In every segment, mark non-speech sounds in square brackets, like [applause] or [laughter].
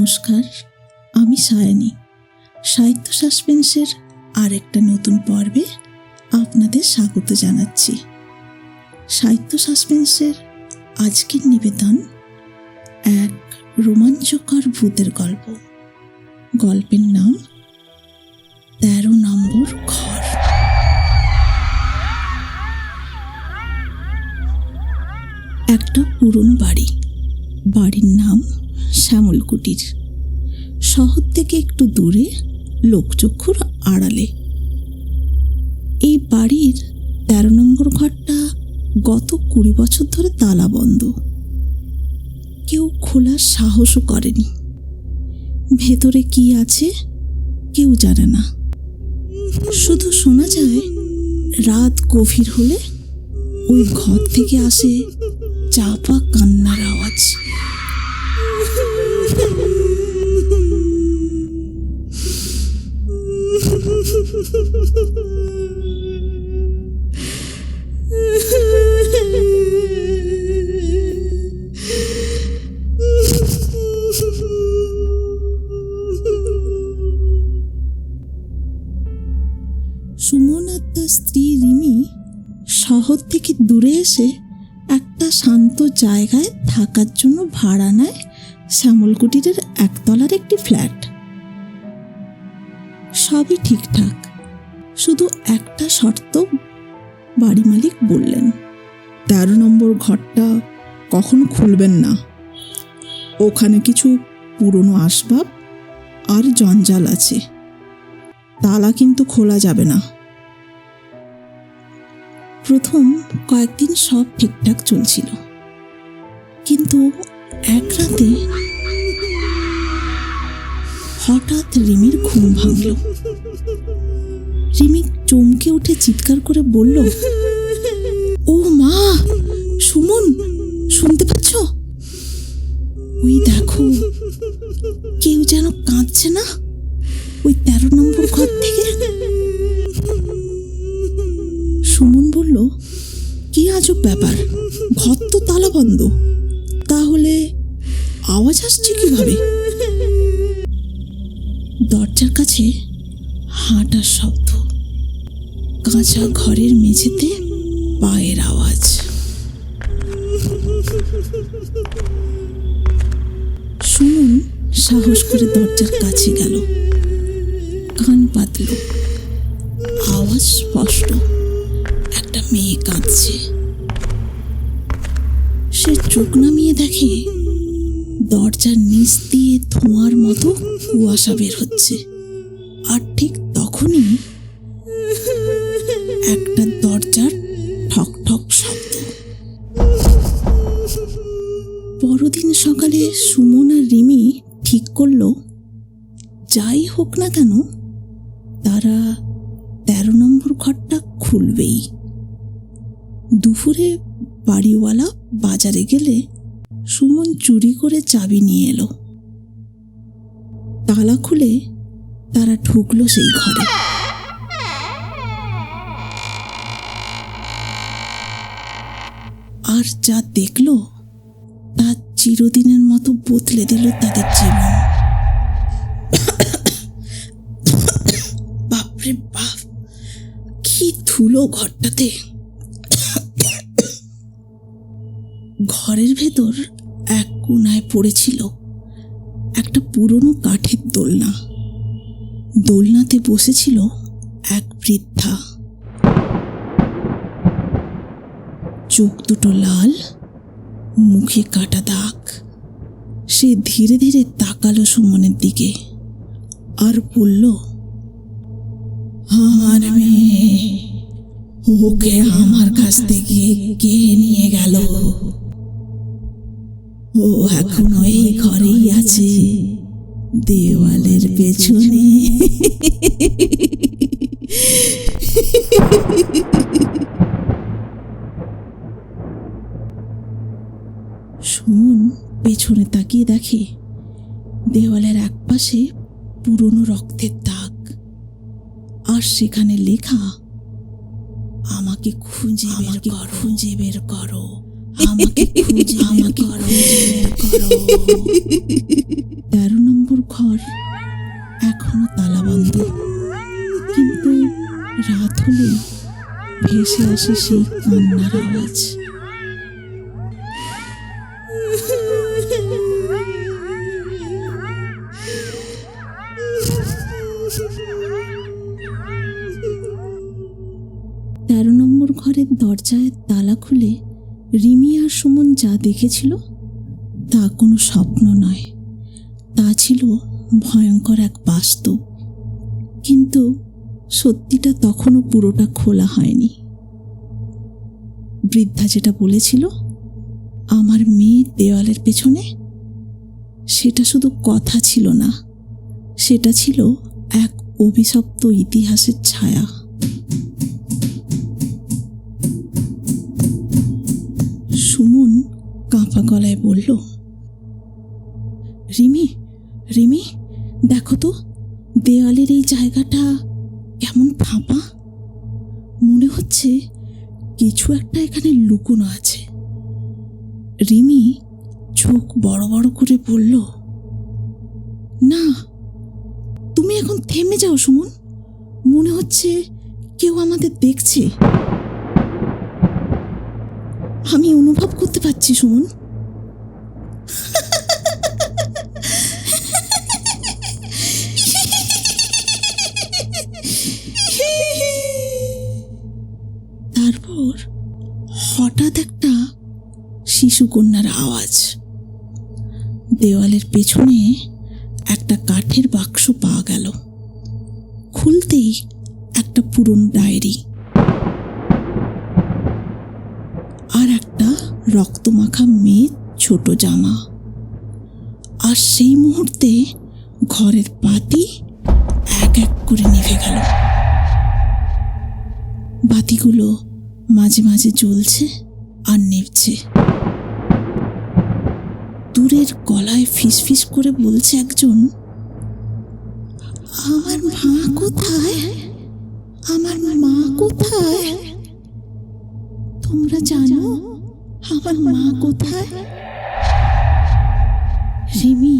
নমস্কার, আমি সায়নী। সাহিত্য সাসপেন্সের আরেকটা নতুন পর্বে আপনাদের স্বাগত জানাচ্ছি। সাহিত্য সাসপেন্সের আজকের নিবেদন এক রোমাঞ্চকর ভূতের গল্প। গল্পের নাম তেরো নম্বর ঘর। একটা পুরনো বাড়ি। বাড়ির নাম শ্যামল কুটির শহর থেকে একটু দূরে লোকচক্ষুর আড়ালে। এই বাড়ির তেরো নম্বর ঘরটা গত কুড়ি বছর ধরে তালা বন্ধ কেউ খোলার সাহসও করেনি। ভেতরে কি আছে কেউ জানে না। শুধু শোনা যায়, রাত গভীর হলে ওই ঘর থেকে আসে চাপা কান্নার আওয়াজ। সুমন আর তার স্ত্রী রিমি শহর থেকে দূরে এসে একটা শান্ত জায়গায় থাকার জন্য ভাড়া নেয় শ্যামল কুটিরের একতলার একটি ফ্ল্যাট। সবই ঠিকঠাক। শুধু একটা শর্ত, বাড়ি মালিক বললেন, তেরো নম্বর ঘরটা কখনো খুলবেন না। ওখানে কিছু পুরনো আসবাব আর জঞ্জাল আছে। তালা কিন্তু খোলা যাবে না। প্রথম কয়েকদিন সব ঠিকঠাক চলছিল। কিন্তু এক রাতে হঠাৎ রিমির ঘুম ভাঙল। রিমি চমকে উঠে চিৎকার করে বলল, ও মা, সুমন, শুনতে পাচ্ছ? ওই দেখো, কেউ যেন কাঁদছে না? ওই তেরো নম্বর ঘর থেকে? সুমন বলল, কি আজব ব্যাপার আওয়াজ আসছে কীভাবে? দরজার কাছে হাঁটার শব্দ। কাঁচা ঘরের মেঝেতে পায়ের আওয়াজ। সুমন সাহস করে দরজার কাছে গেল। কান পাতল আওয়াজ স্পষ্ট। একটা মেয়ে কাঁদছে। সে চোখ নামিয়ে দেখে দরজার নিচ দিয়ে ধোঁয়ার মতো কুয়াশা বের হচ্ছে। আর ঠিক তখনই একটা দরজার ঠক ঠক শব্দ। পরদিন সকালে সুমন আর রিমি ঠিক করল, যাই হোক না কেন, তারা তেরো নম্বর ঘরটা খুলবেই। দুপুরে বাড়িওয়ালা বাজারে গেলে সুমন চুরি করে চাবি নিয়ে এলো। তালা খুলে তারা ঢুকলো সেই ঘরে। আর যা দেখল, তা চিরদিনের মতো বদলে দিল তাদের জীবন। বাপরে বাপ, কি ধুলো ঘরটাতে। ঘরের ভেতর এক কোনায় পড়েছিল একটা পুরনো কাঠের দোলনা। দোলনাতে বসেছিল এক বৃদ্ধা। চোখ দুটো লাল, মুখে কাটা দাগ। সে ধীরে ধীরে তাকালো সুমনের দিকে আর বলল, আমার মেয়ে, ওকে আমার কাছ থেকে কে নিয়ে গেল? ও এখনও এই ঘরেই আছে। দেওয়ালের পেছনে। সুমন পেছনে তাকিয়ে দেখে দেওয়ালের একপাশে পুরনো রক্তের দাগ। আর সেখানে লেখা আমাকে খুঁজে বের করো। খুঁজে বের করো। আমাকে খুঁজে আমাকে খুঁজে বের করো। তেরো নম্বর তালা বন্ধ কিন্তু রাত হলে ভেসে আসে সেই কান্নার আওয়াজ। তেরো নম্বর ঘরের দরজায় তালা খুলে রিমি আর সুমন যা দেখেছিল, তা কোনো স্বপ্ন নয়। তা ছিল ভয়ঙ্কর এক বাস্তব। কিন্তু সত্যিটা তখনও পুরোটা খোলা হয়নি। বৃদ্ধা যেটা বলেছিল, আমার মেয়ে দেওয়ালের পেছনে, সেটা শুধু কথা ছিল না, সেটা ছিল এক অভিশপ্ত ইতিহাসের ছায়া। কাঁপা গলায় বলল, রিমি রিমি, দেখো তো দেওয়ালের এই জায়গাটা কেমন ফাঁপা। মনে হচ্ছে কিছু একটা এখানে লুকোনো আছে। রিমি চোখ বড় বড় করে বলল, না, তুমি এখন থেমে যাও সুমন। মনে হচ্ছে কেউ আমাদের দেখছে। আমি অনুভব করতে পারছি সুমন। হঠাৎ একটা শিশুকন্যার আওয়াজ। দেওয়ালের পেছনে একটা কাঠের বাক্স পাওয়া গেল। খুলতেই একটা পুরনো ডায়েরি আর একটা রক্তমাখা মেয়ের ছোট জামা। আর সেই মুহূর্তে ঘরের বাতি এক এক করে নিভে গেল। বাতিগুলো মাঝে মাঝে জ্বলছে। আর নিভছে দূরের গলায় ফিসফিস করে বলছে একজন, আমার মা কোথায়? আমার মা কোথায়? তোমরা জানো আমার মা কোথায়? রিমি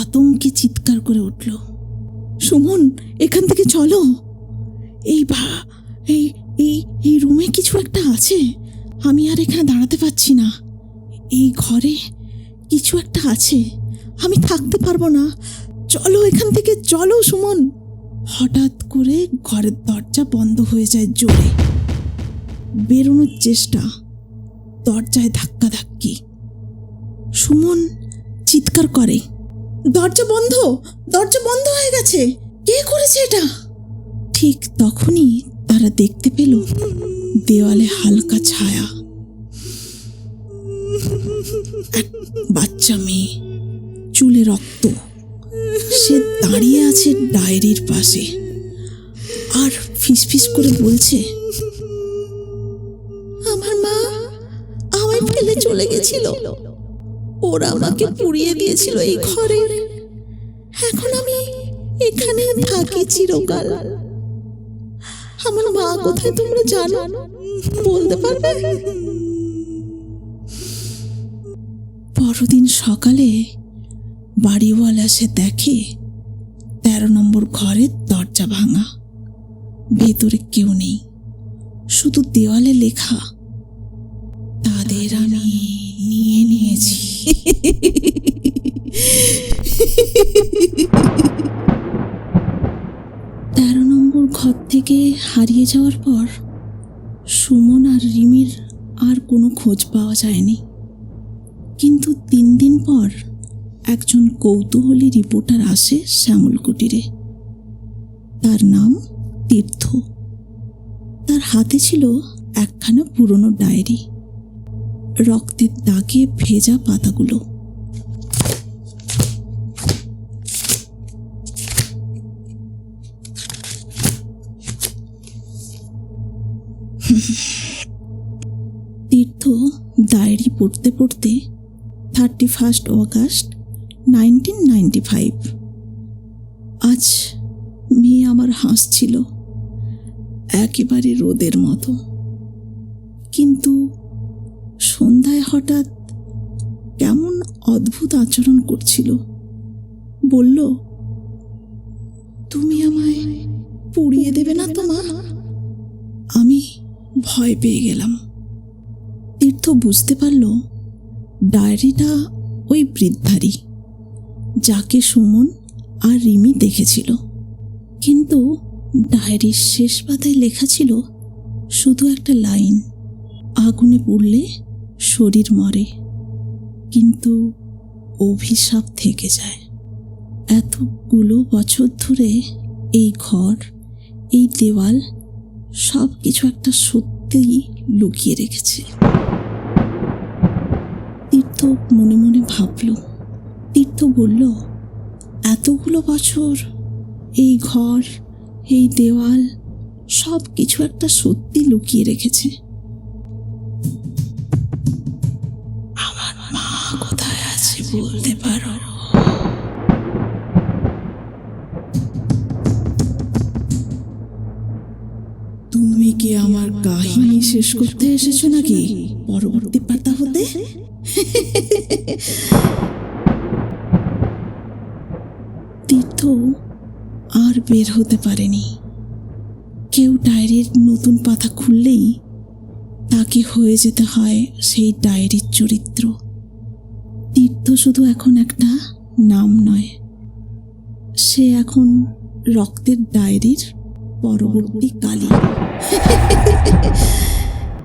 আতঙ্কে চিৎকার করে উঠল, সুমন, এখান থেকে চলো। এই ভা, এই এই এই রুমে কিছু একটা আছে। আমি আর এখানে দাঁড়াতে পারছি না। এই ঘরে কিছু একটা আছে। আমি থাকতে পারব না। চলো এখান থেকে, চলো সুমন। হঠাৎ করে ঘরের দরজা বন্ধ হয়ে যায় জোরে। বেরোনোর চেষ্টা। দরজায় ধাক্কা ধাক্কি। সুমন চিৎকার করে, দরজা বন্ধ! দরজা বন্ধ হয়ে গেছে! কে করেছে এটা? ঠিক তখনই তারা দেখতে পেল দেওয়ালে হালকা ছায়া। বাচ্চা মেয়ে, চুলে রক্ত। সে দাঁড়িয়ে আছে ডায়েরির পাশে। আর ফিসফিস করে বলছে, আমার মা আমায় ফেলে চলে গেছিল। ওরা আমাকে পুড়িয়ে দিয়েছিল এই ঘরে। এখন আমি এখানে থাকি চিরকাল। কোথায় তোমরা জানো? বলতে পারবে? পরদিন সকালে বাড়িওয়ালা সে দেখে, তেরো নম্বর ঘরের দরজা ভাঙা। ভেতরে কেউ নেই, শুধু দেওয়ালে লেখা, তাদের আমি নিয়ে নিয়েছি। ঘর থেকে হারিয়ে যাওয়ার পর সুমন আর রিমির আর কোনো খোঁজ পাওয়া যায়নি। কিন্তু তিন দিন পর একজন কৌতূহলী রিপোর্টার আসে শ্যামল কুটিরে তার নাম তীর্থ। তার হাতে ছিল একখানা পুরনো ডায়েরি। রক্তের দাগে ভেজা পাতাগুলো। পড়তে পড়তে thirty first August nineteen ninety five আজ মেয়ে আমার হাসছিল, একেবারে রোদের মতো। কিন্তু সন্ধ্যায় হঠাৎ কেমন অদ্ভুত আচরণ করছিল। বলল, তুমি আমায় পুড়িয়ে দেবে না তো মা? আমি ভয় পেয়ে গেলাম। তীর্থ বুঝতে পারল, ডায়েরিটা ওই বৃদ্ধারই, যাকে সুমন আর রিমি দেখেছিল। কিন্তু ডায়েরির শেষ পাতায় লেখা ছিল শুধু একটা লাইন, আগুনে পুড়লে শরীর মরে, কিন্তু অভিশাপ থেকে যায়। এতগুলো বছর ধরে এই ঘর, এই দেওয়াল সব কিছু একটা সত্যিই লুকিয়ে রেখেছে। মনে মনে ভাবল, তীর্থ বলল, এতগুলো বছর, এই ঘর, এই দেওয়াল সব কিছু একটা সত্যি লুকিয়ে রেখেছে। আমার মা কোথায় আছে বলতে পারো? তুমি কি আমার কাহিনী শেষ করতে এসেছ নাকি? পরবর্তী পাতা হতে? তীর্থ আর বের হতে পারেনি। কেউ ডায়েরির নতুন পাতা খুললেই তাকে হয়ে যেতে হয় সেই ডায়েরির চরিত্র। তীর্থ শুধু এখন একটা নাম নয়, সে এখন রক্তের ডায়েরির পরবর্তী কালী। [laughs]